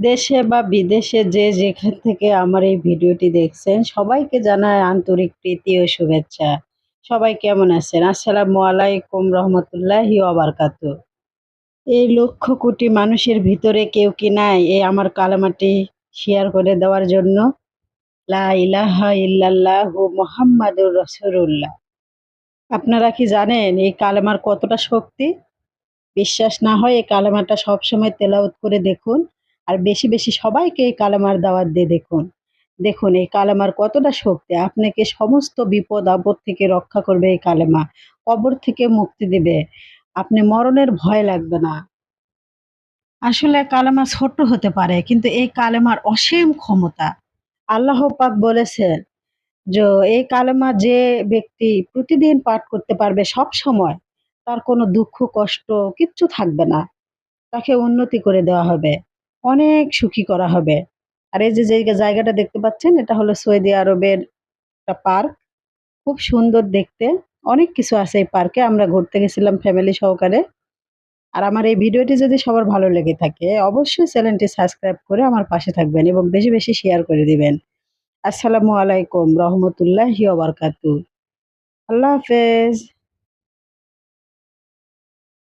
দেশে বা বিদেশে যে যেখান থেকে আমার এই ভিডিওটি দেখছেন, সবাইকে জানায় আন্তরিক প্রীতি ও শুভেচ্ছা। সবাই কেমন আছেন? আসসালামু আলাইকুম রহমতুল্লাহি ওবারকাতু এই লক্ষ কোটি মানুষের ভিতরে কেউ কি নাই? এই আমার কালামাটি শেয়ার করে দেওয়ার জন্য লা ইলাহা মুহাম্মাদুর রাসূলুল্লাহ। আপনারা কি জানেন এই কালেমার কতটা শক্তি? বিশ্বাস না হয় এই কালেমাটা সবসময় তেলাওয়াত করে দেখুন। আর বেশি বেশি সবাইকে এই কালেমার দাওয়াত দিয়ে দেখুন। দেখুন, এই কালেমার কতটা শক্তি। আপনাকে সমস্ত বিপদ, আপদ থেকে রক্ষা করবে এই কালেমা। কবর থেকে মুক্তি দেবে। আপনি মরণের ভয় লাগবে না। আসলে কালেমা ছোট্ট হতে পারে, কিন্তু এই কালেমার অসীম ক্ষমতা। আল্লাহ পাক বলেছেন যে, এই কালেমা যে ব্যক্তি প্রতিদিন পাঠ করতে পারবে সব সময়, তার কোনো দুঃখ, কষ্ট কিচ্ছু থাকবে না। তাকে উন্নতি করে দেওয়া হবে। অনেক সুখী করা হবে। আর এই যে যে জায়গাটা দেখতে পাচ্ছেন, এটা হলো সৌদি আরবের একটা পার্ক। খুব সুন্দর দেখতে। অনেক কিছু আছে এই পার্কে। আমরা ঘুরতে গেছিলাম ফ্যামিলি সহকারে। আর আমার এই ভিডিওটি যদি সবার ভালো লেগে থাকে, অবশ্যই চ্যানেলটি সাবস্ক্রাইব করে আমার পাশে থাকবেন এবং বেশি বেশি শেয়ার করে দিবেন। আসসালামু আলাইকুম রহমতুল্লাহি ওবরকাতু আল্লাহ হাফেজ।